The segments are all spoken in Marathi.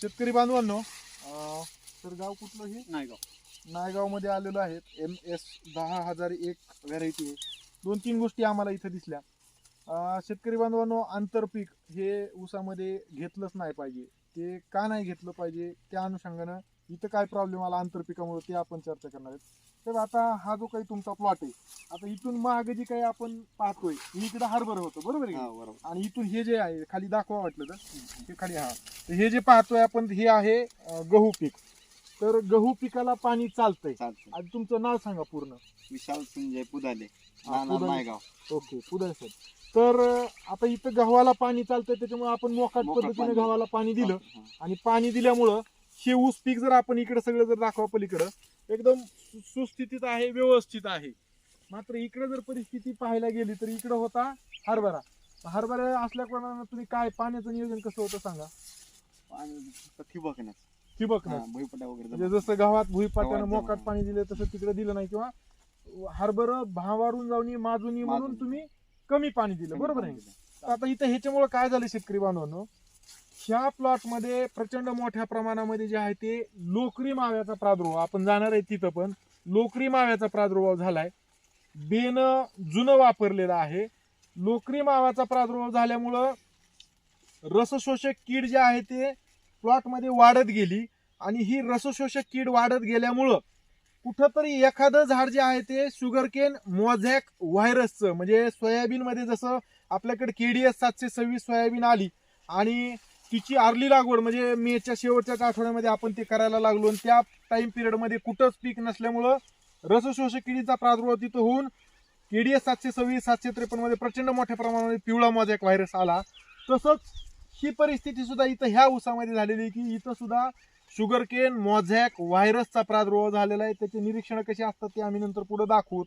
शेतकरी बांधवांनो अं, तर गाव कुठलं हे नाही गाव नायगावमध्ये आलेलो आहेत. एम एस दहा हजार एक व्हरायटी आहे. दोन तीन गोष्टी आम्हाला इथं दिसल्या. अं, शेतकरी बांधवांनो आंतरपीक हे ऊसामध्ये घेतलंच नाही पाहिजे. ते का नाही घेतलं पाहिजे? त्या अनुषंगानं इथं काय प्रॉब्लेम आला आंतरपिकामुळे ते आपण चर्चा करणार आहेत. तर आता हा जो काही तुमचा प्लॉट आहे आता इथून मागे जे काही आपण पाहतोय इकडे हरभर होतं बरोबर आहे? हा बरोबर. आणि इथून हे जे आहे खाली दाखवा वाटलं तर. हे खाली हा. तर हे जे पाहतोय आपण हे आहे अं, गहू पीक. तर गहू पिकाला पाणी चालतंय. चालतं आणि तुमचं नाव सांगा पूर्ण. विशाल संजय पुदाले. नायगाव ओके पुढे सर तर अं, आता इथं गव्हाला पाणी चालतंय त्याच्यामुळे आपण मोकाट मोकाट पद्धतीने पाणी. गव्हाला पाणी दिलं. हा. आणि पाणी दिल्यामुळं हे ऊस पीक जर आपण इकडे सगळं जर दाखवा पलीकडं एकदम सुस्थितीत आहे व्यवस्थित आहे. मात्र इकडे जर परिस्थिती पाहायला गेली तर इकडे होता हरभरा. हरभरा असल्या कारणानं तुम्ही काय पाण्याचं नियोजन कसं होतं सांगा? फक्त ठिबक नाही ठिबक नाही भुईपटा वगैरे म्हणजे जमत. जसं गावात भुईपाट्यानं मोकाट जमा. पाणी दिलं तसं तिकडे दिलं नाही. किंवा हरभर भावारून जाऊन माजूनी म्हणून. तुम्ही कमी पाणी दिलं. बरोबर आहे? आता इथं ह्याच्यामुळे काय झालं शेतकरी बांधवांनो? ह्या प्लॉटमध्ये प्रचंड मोठ्या प्रमाणामध्ये जे आहे ते लोकरी माव्याचा प्रादुर्भाव आपण जाणार आहे तिथं पण लोकरी माव्याचा प्रादुर्भाव झालाय. बेन जुनं वापरलेलं आहे. लोकरी मावाचा प्रादुर्भाव झाल्यामुळं रसशोषक कीड जे आहे ते प्लॉटमध्ये वाढत गेली आणि ही रसशोषक कीड वाढत गेल्यामुळं कुठंतरी एखादं झाड जे आहे ते शुगरकेन मोझॅक व्हायरसचं म्हणजे सोयाबीनमध्ये जसं आपल्याकडे के डी एस सातशे सव्वीस सोयाबीन आली आणि तिची आरली लागवड म्हणजे मेच्या शेवटच्याच आठवड्यामध्ये आपण ते करायला लागलो आणि त्या टाइम पिरियडमध्ये कुठंच पीक नसल्यामुळं रसशोषक किडीचा प्रादुर्भाव तिथं होऊन केडीएस सातशे सव्वीस सातशे त्रेपन्नमध्ये प्रचंड मोठ्या प्रमाणामध्ये पिवळा मोझॅक व्हायरस आला. तसंच ही परिस्थिती सुद्धा इथं ह्या ऊसामध्ये झालेली आहे की इथं सुद्धा शुगरकेन मोझॅक व्हायरसचा प्रादुर्भाव झालेला आहे. त्याचे निरीक्षण कसे असतात ते आम्ही नंतर पुढे दाखवू.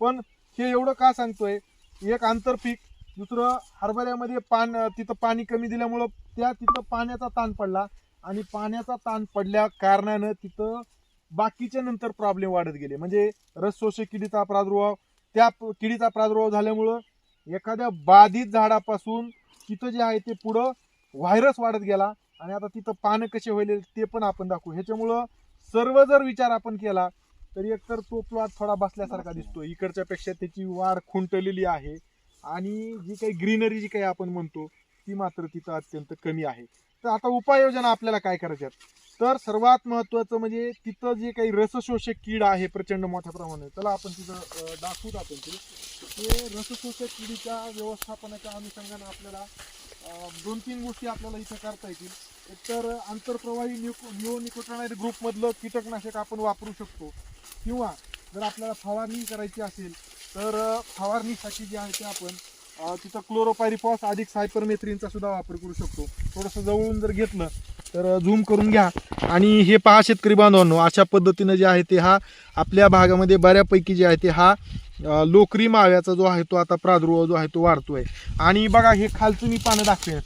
पण हे एवढं का सांगतोय? एक आंतरपीक दुसरं हरभऱ्यामध्ये पान तिथं पाणी कमी दिल्यामुळं त्या तिथं पाण्याचा ताण पडला. आणि पाण्याचा ताण पडल्या कारणानं तिथं बाकीच्या नंतर प्रॉब्लेम वाढत गेले. म्हणजे रस शोषक किडीचा प्रादुर्भाव त्या किडीचा प्रादुर्भाव झाल्यामुळं एखाद्या बाधित झाडापासून तिथं जे आहे ते पुढं व्हायरस वाढत गेला. आणि आता तिथं पानं कसे होईल ते पण आपण दाखवू. ह्याच्यामुळं सर्व जर विचार आपण केला तर एकतर तो प्लॉट थोडा बसल्यासारखा दिसतो इकडच्या पेक्षा त्याची वाढ खुंटलेली आहे. आणि जी काही ग्रीनरी जी काही आपण म्हणतो ती मात्र तिथं अत्यंत कमी आहे. तर आता उपाययोजना आपल्याला काय करायच्यात? तर सर्वात महत्वाचं म्हणजे तिथं जे काही रसशोषक कीड आहे प्रचंड मोठ्या प्रमाणात त्याला आपण तिथं दाखवू आपण ते. ते रसशोषक किडीच्या व्यवस्थापनाच्या अनुषंगाने आपल्याला दोन तीन गोष्टी आपल्याला इथं करता येतील. एकतर आंतरप्रवाही निओ निकोटनाइड ग्रुपमधलं कीटकनाशक आपण वापरू शकतो. किंवा जर आपल्याला फवारणी करायची असेल तर फवारणीसाठी जे आहे ते आपण तिथं क्लोरोपायरिपॉस अधिक सायपरमेथ्रिनचा सुद्धा वापर करू शकतो. थोडंसं जवळून जर घेतलं तर झूम करून घ्या. आणि हे पहा शेतकरी बांधवांनो अशा पद्धतीनं जे आहे ते हा आपल्या भागामध्ये बऱ्यापैकी जे आहे ते हा लोकरी माव्याचा जो आहे तो आता प्रादुर्भाव जो आहे तो वाढतोय. आणि बघा हे खालचं मी पानं दाखवेन.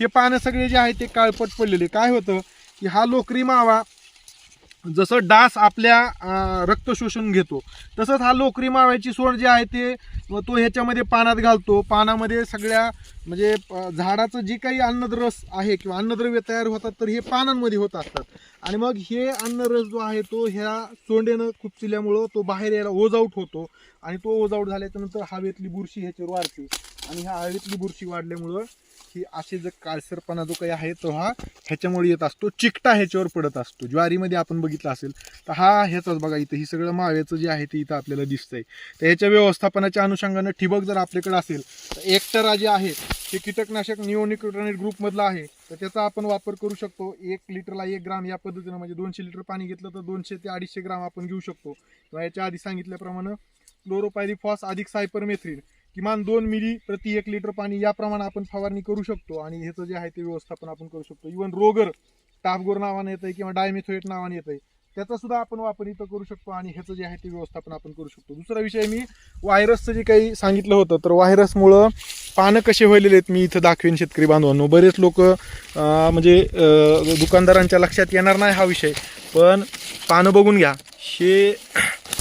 हे पानं सगळे जे आहे ते काळपट पडलेले. काय होतं की हा लोकरी मावा जसं डास आपल्या रक्त शोषून घेतो तसंच हा लोकरी माव्याची सोड जी आहे ते व तो ह्याच्यामध्ये पानात घालतो. पानामध्ये सगळ्या म्हणजे झाडाचं जे काही अन्नद्रस आहे किंवा अन्नद्रव्य तयार होतात तर हे पानांमध्ये होत असतात. आणि मग हे अन्नरस जो आहे तो ह्या सोंडेनं खुपचिल्यामुळं तो बाहेर यायला ओजआउट होतो. आणि तो ओज झाल्याच्यानंतर हवेतली बुरशी ह्याच्यावर वाढते. आणि ह्या हवेतली बुरशी वाढल्यामुळं ही असे जर काळसरपणा जो काही आहे तो हा ह्याच्यामुळे येत असतो. चिकटा ह्याच्यावर पडत असतो. ज्वारीमध्ये आपण बघितलं असेल तर हा ह्याचाच बघा इथं ही सगळं माव्याचं जे आहे ते इथं आपल्याला दिसतंय. तर ह्याच्या व्यवस्थापनाच्या अनुषंगानं ठिबक जर आपल्याकडे असेल तर एकटरा जे आहे ते कीटकनाशक निओनिकोटोनेट ग्रुपमधलं आहे. तर त्याचा आपण वापर करू शकतो. एक लिटरला एक ग्राम या पद्धतीनं म्हणजे दोनशे लिटर पाणी घेतलं तर दोनशे ते अडीचशे ग्राम आपण घेऊ शकतो. किंवा याच्या आधी सांगितल्याप्रमाणे क्लोरोपायरिफॉस अधिक सायपरमेथ्रिन किमान दोन मिली प्रति एक लिटर पाणी याप्रमाणे आपण फवारणी करू शकतो. आणि ह्याचं जे आहे ते व्यवस्थापन आपण करू शकतो. इवन रोगर टाफगोर नावाने येतंय किंवा डायमेथोएट नावाने येतंय त्याचा सुद्धा आपण वापर इथं करू शकतो आणि ह्याचं जे आहे ते व्यवस्थापन आपण करू शकतो. दुसरा विषय मी व्हायरसचं जे काही सांगितलं होतं तर व्हायरसमुळं पानं कसे व्हायलेले आहेत मी इथं दाखवेन शेतकरी बांधवांनो. बरेच लोक म्हणजे दुकानदारांच्या लक्षात येणार नाही हा विषय. पण पानं बघून घ्या. हे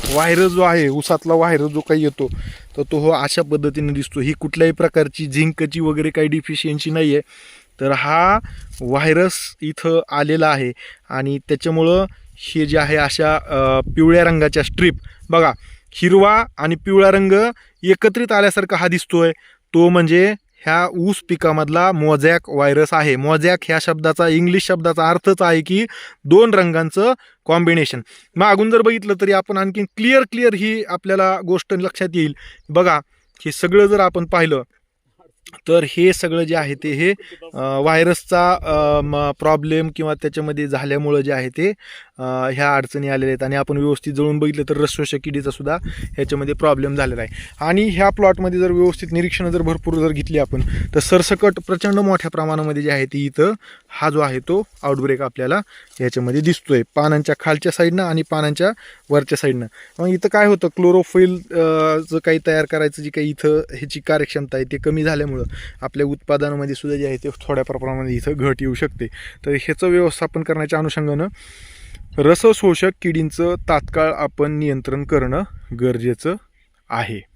व्हायरस जो आहे उसातला व्हायरस जो काही येतो तर तो हो अशा पद्धतीने दिसतो. ही कुठल्याही प्रकारची झिंकची वगैरे काही डिफिशियन्सी नाही आहे तर हा व्हायरस इथं आलेला आहे आणि त्याच्यामुळं हे जे आहे अशा पिवळ्या रंगाच्या स्ट्रीप बघा हिरवा आणि पिवळा रंग एकत्रित आल्यासारखा हा दिसतोय. तो म्हणजे ह्या ऊस पिकामधला मोझॅक व्हायरस आहे. मोझॅक ह्या शब्दाचा इंग्लिश शब्दाचा अर्थच आहे की दोन रंगांचं कॉम्बिनेशन मग अगून जर बघितलं तरी आपण आणखी क्लिअर क्लिअर ही आपल्याला गोष्ट लक्षात येईल. बघा हे सगळं जर आपण पाहिलं तर हे सगळं जे आहे ते हे व्हायरसचा प्रॉब्लेम किंवा त्याच्यामध्ये झाल्यामुळं जे आहे ते ह्या अडचणी आलेल्या आहेत. आणि आपण व्यवस्थित जळून बघितलं तर रस्वश किडीचा सुद्धा ह्याच्यामध्ये प्रॉब्लेम झालेला आहे. आणि ह्या प्लॉटमध्ये जर व्यवस्थित निरीक्षणं जर भरपूर जर घेतली आपण तर सरसकट प्रचंड मोठ्या प्रमाणामध्ये जे आहे ते इथं हा जो आहे तो आउटब्रेक आपल्याला ह्याच्यामध्ये दिसतोय. पानांच्या खालच्या साईडनं आणि पानांच्या वरच्या साईडनं. मग इथं काय होतं? क्लोरोफिल चं काही तयार करायचं जी काही इथं ह्याची कार्यक्षमता आहे ते कमी झाल्यामुळं आपल्या उत्पादनामध्ये सुद्धा जे आहे ते थोड्या प्रमाणामध्ये इथं घट येऊ शकते. तर ह्याचं व्यवस्थापन करण्याच्या अनुषंगानं रसशोषक किडींचं तात्काळ आपण नियंत्रण करणं गरजेचं आहे.